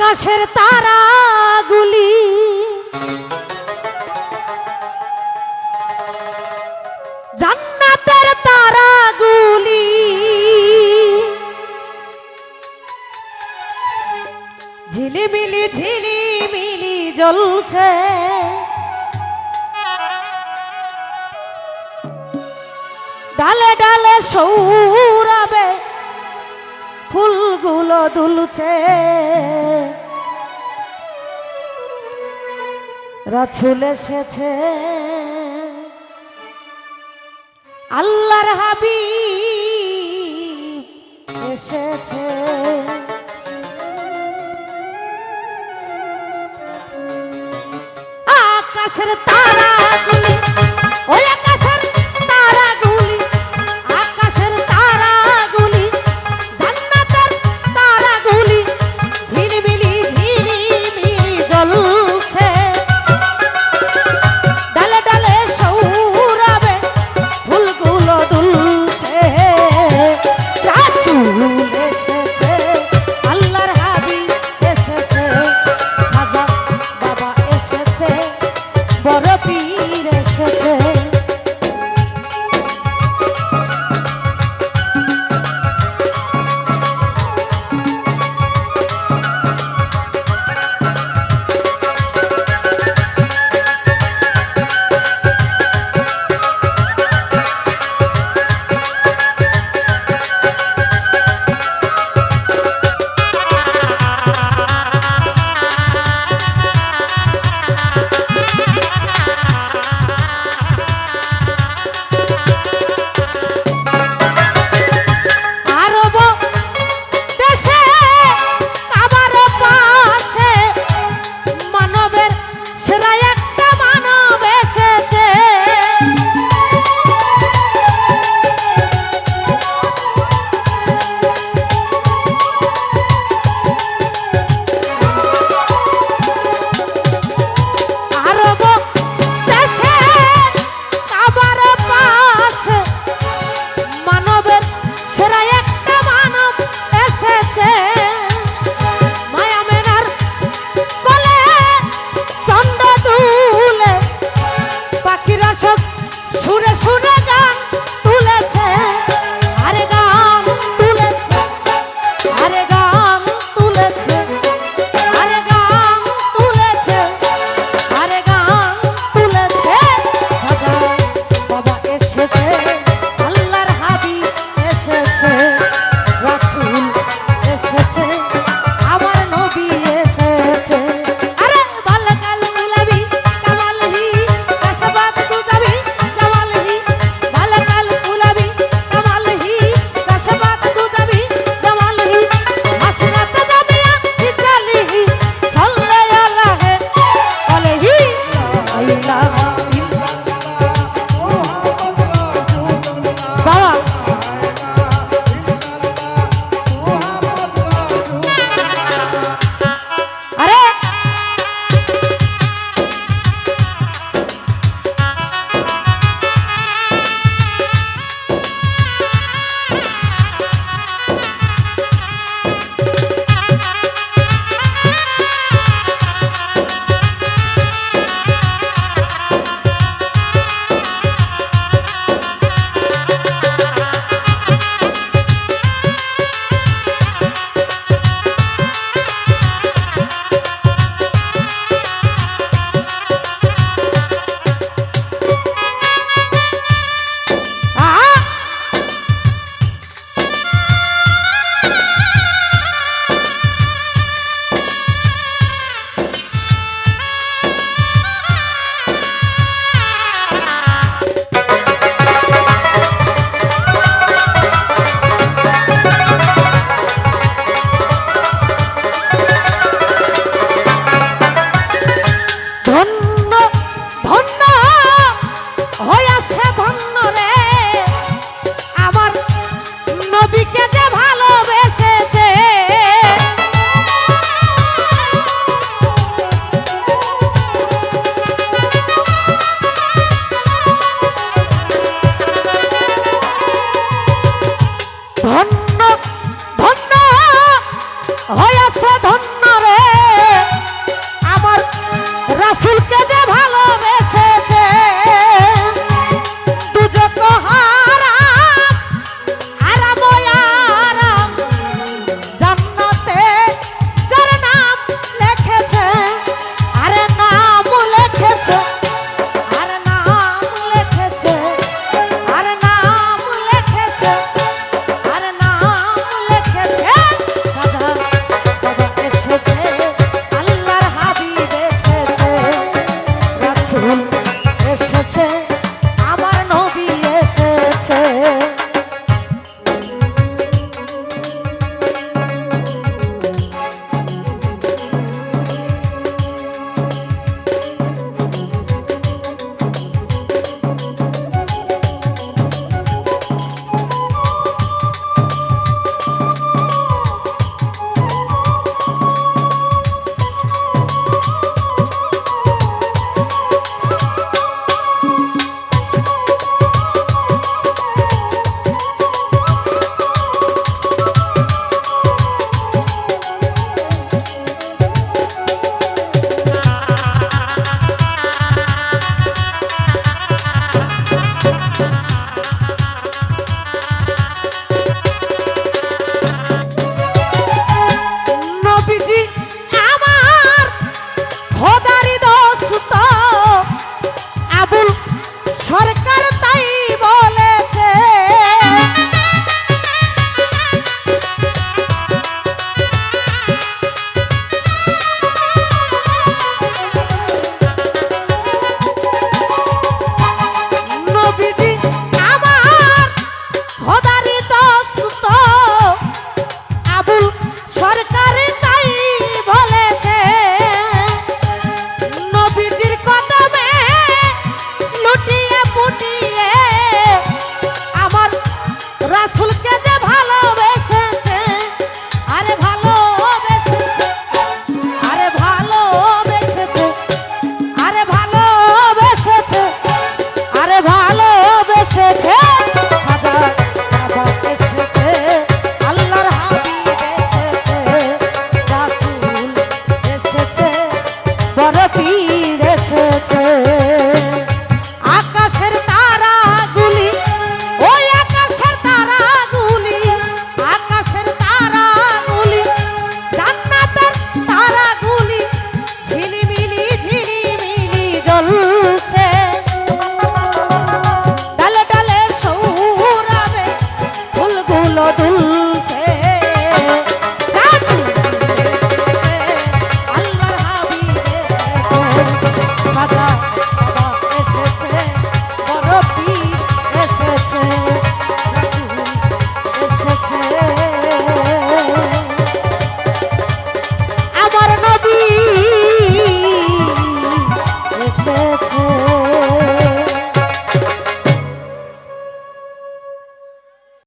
আকাশের তারাগুলি। জান্নাতের তারাগুলি। ঝিলিমিলি ঝিলিমিলি জ্বলছে। ডালে ডালে সৌরাবে ফুলগুলো দুলছে। রাছুল এসেছে। আল্লাহর হাবি এসেছে। আকাশের তারাগুলি সুরে সুরে গান। ভালোবেসেছে।